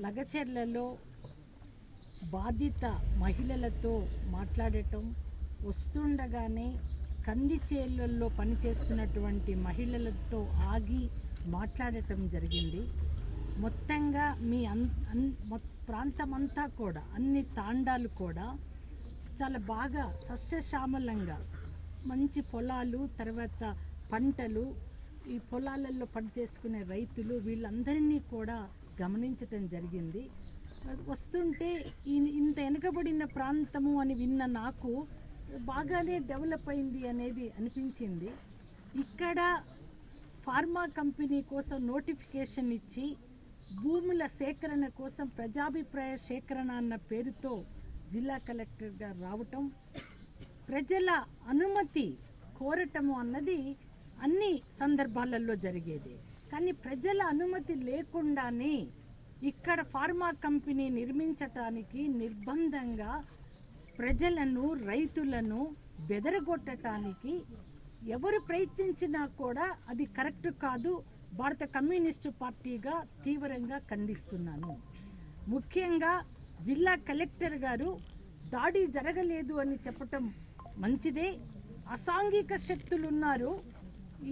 లగచెర్లలో బాధిత మహిళలతో మాట్లాడటం వస్తుండగానే కంది చేళ్ళల్లో పనిచేస్తున్నటువంటి మహిళలతో ఆగి మాట్లాడటం జరిగింది. మొత్తంగా మీ అన్ అన్ మొ- ప్రాంతమంతా కూడా అన్ని తాండాలు కూడా చాలా బాగా సస్యశ్యామలంగా మంచి పొలాలు తర్వాత పంటలు ఈ పొలాలలో పనిచేసుకునే రైతులు వీళ్ళందరినీ కూడా గమనించటం జరిగింది. వస్తుంటే ఈ- ఇంత వెనుకబడిన ప్రాంతము అని విన్న నాకు బాగానే డెవలప్ అయింది అనేది అనిపించింది. ఇక్కడ ఫార్మా కంపెనీ కోసం నోటిఫికేషన్ ఇచ్చి భూముల సేకరణ కోసం ప్రజాభిప్రాయ సేకరణ అన్న పేరుతో జిల్లా కలెక్టర్గా రావటం ప్రజల అనుమతి కోరటము అన్నది అన్ని సందర్భాలలో జరిగేది. కానీ ప్రజల అనుమతి లేకుండానే ఇక్కడ ఫార్మా కంపెనీ నిర్మించటానికి నిర్బంధంగా ప్రజలను రైతులను బెదరగొట్టడానికి ఎవరు ప్రయత్నించినా కూడా అది కరెక్ట్ కాదు. భారత కమ్యూనిస్టు పార్టీగా తీవ్రంగా ఖండిస్తున్నాను. ముఖ్యంగా జిల్లా కలెక్టర్ గారు దాడి జరగలేదు అని చెప్పటం మంచిదే. అసాంఘిక శక్తులు ఉన్నారు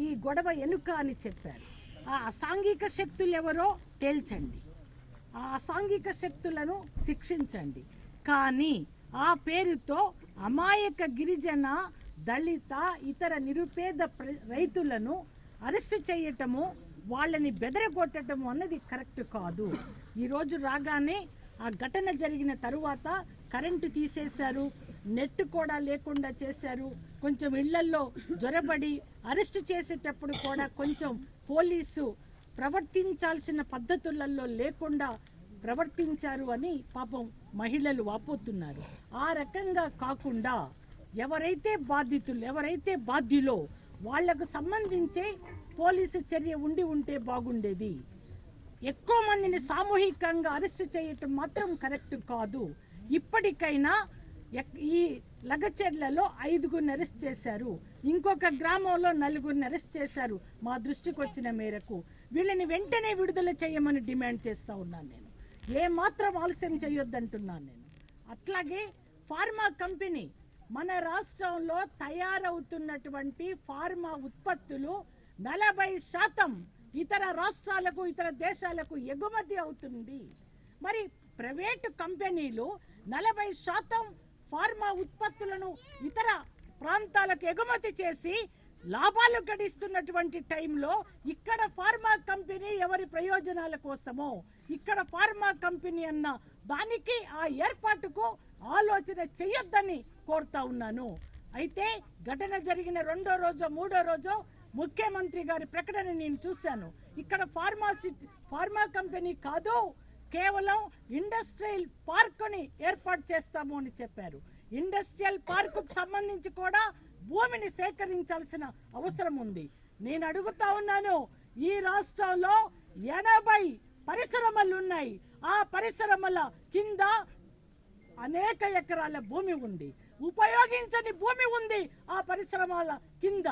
ఈ గొడవ ఎనుక అని చెప్పారు. ఆ అసాంఘిక శక్తులు ఎవరో తేల్చండి. ఆ అసాంఘిక శక్తులను శిక్షించండి. కానీ ఆ పేరుతో అమాయక గిరిజన దళిత ఇతర నిరుపేద ప్ర- రైతులను అరెస్ట్ చేయటము వాళ్ళని బెదరగొట్టడము అన్నది కరెక్ట్ కాదు. ఈరోజు రాగానే ఆ ఘటన జరిగిన తరువాత కరెంటు తీసేశారు. నెట్ కూడా లేకుండా చేశారు. కొంచెం ఇళ్ళల్లో జ్వరబడి అరెస్ట్ చేసేటప్పుడు కూడా కొంచెం పోలీసు ప్రవర్తించాల్సిన పద్ధతులలో లేకుండా ప్రవర్తించారు అని పాపం మహిళలు వాపోతున్నారు. ఆ రకంగా కాకుండా ఎవరైతే బాధితులు ఎవరైతే బాధ్యులో వాళ్ళకు సంబంధించే పోలీసు చర్య ఉండి ఉంటే బాగుండేది. ఎక్కువ మందిని సామూహికంగా అరెస్ట్ చేయటం మాత్రం కరెక్ట్ కాదు. ఇప్పటికైనా ఈ లగచెర్లలో ఐదుగురిని అరెస్ట్ చేశారు. ఇంకొక గ్రామంలో నలుగురిని అరెస్ట్ చేశారు మా దృష్టికి వచ్చిన మేరకు. వీళ్ళని వెంటనే విడుదల చేయమని డిమాండ్ చేస్తూ ఉన్నాను నేను. ఏ మాత్రం ఆలస్యం చేయొద్దంటున్నాను నేను. అట్లాగే ఫార్మా కంపెనీ మన రాష్ట్రంలో తయారవుతున్నటువంటి ఫార్మా ఉత్పత్తులు నలభై శాతం ఇతర రాష్ట్రాలకు ఇతర దేశాలకు ఎగుమతి అవుతుంది. మరి ప్రైవేటు కంపెనీలు నలభై శాతం ఫార్మా ఉత్పత్తులను ఇతర ప్రాంతాలకు ఎగుమతి చేసి లాభాలు గడిస్తున్నటువంటి టైంలో ఇక్కడ ఫార్మా కంపెనీ ఎవరి ప్రయోజనాల కోసమో ఇక్కడ ఫార్మా కంపెనీ అన్న దానికి ఆ ఏర్పాటుకు ఆలోచన చెయ్యొద్దని కోరుతా ఉన్నాను. అయితే ఘటన జరిగిన రెండో రోజు మూడో రోజు ముఖ్యమంత్రి గారి ప్రకటన నేను చూశాను. ఇక్కడ ఫార్మాసి ఫార్మా కంపెనీ కాదు కేవలం ఇండస్ట్రియల్ పార్కుని ఏర్పాటు చేస్తాము అని చెప్పారు. ఇండస్ట్రియల్ పార్కుకు సంబంధించి కూడా భూమిని సేకరించాల్సిన అవసరం ఉంది. నేను అడుగుతా ఉన్నాను ఈ రాష్ట్రంలో ఎనభై పరిశ్రమలు ఉన్నాయి. ఆ పరిశ్రమల కింద అనేక ఎకరాల భూమి ఉంది. ఉపయోగించని భూమి ఉంది ఆ పరిశ్రమల కింద.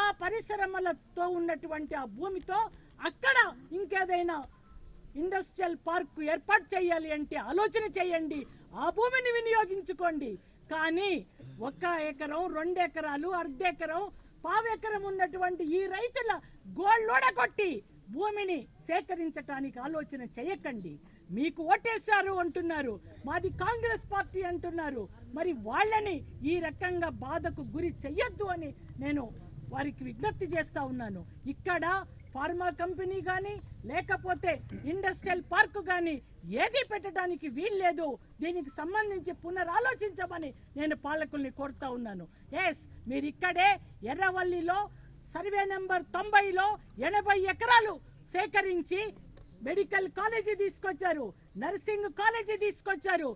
ఆ పరిశ్రమలతో ఉన్నటువంటి ఆ భూమితో అక్కడ ఇంకేదైనా ఇండస్ట్రియల్ పార్క్ ఏర్పాటు చేయాలి అంటే ఆలోచన చేయండి. ఆ భూమిని వినియోగించుకోండి. కానీ ఒక్క ఎకరం రెండు ఎకరాలు అర్ధెకరం పావెకరం ఉన్నటువంటి ఈ రైతుల గోళ్ళోడ కొట్టి భూమిని సేకరించటానికి ఆలోచన చేయకండి. మీకు ఓటేశారు అంటున్నారు. మాది కాంగ్రెస్ పార్టీ అంటున్నారు. మరి వాళ్ళని ఈ రకంగా బాధకు గురి చెయ్యొద్దు అని నేను వారికి విజ్ఞప్తి చేస్తా ఉన్నాను. ఇక్కడ ఫార్మా కంపెనీ కానీ లేకపోతే ఇండస్ట్రియల్ పార్క్ కానీ ఏది పెట్టడానికి వీల్లేదు దీనికి సంబంధించి పునరాలోచించమని నేను పాలకుల్ని కోరుతా ఉన్నాను. ఎస్ మీరు ఇక్కడే ఎర్రవల్లిలో సర్వే నెంబర్ తొంభైలో ఎనభై ఎకరాలు సేకరించి మెడికల్ కాలేజీ తీసుకొచ్చారు నర్సింగ్ కాలేజీ తీసుకొచ్చారు.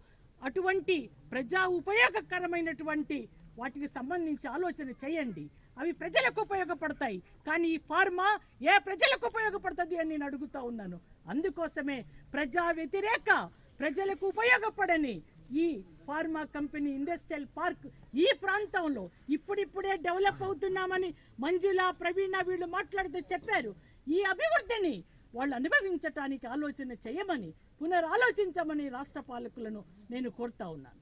అటువంటి ప్రజా ఉపయోగకరమైనటువంటి వాటికి సంబంధించి ఆలోచన చేయండి. అవి ప్రజలకు ఉపయోగపడతాయి. కానీ ఈ ఫార్మా ఏ ప్రజలకు ఉపయోగపడుతుంది అని నేను అడుగుతా ఉన్నాను. అందుకోసమే ప్రజా వ్యతిరేక ప్రజలకు ఉపయోగపడని ఈ ఫార్మా కంపెనీ ఇండస్ట్రియల్ పార్క్ ఈ ప్రాంతంలో ఇప్పుడిప్పుడే డెవలప్ అవుతున్నామని మంజుల ప్రవీణ వీళ్ళు మాట్లాడుతూ చెప్పారు. ఈ అభివృద్ధిని వాళ్ళు అనుభవించటానికి ఆలోచన చేయమని పునరాలోచించమని రాష్ట్ర పాలకులను నేను కోరుతా ఉన్నాను.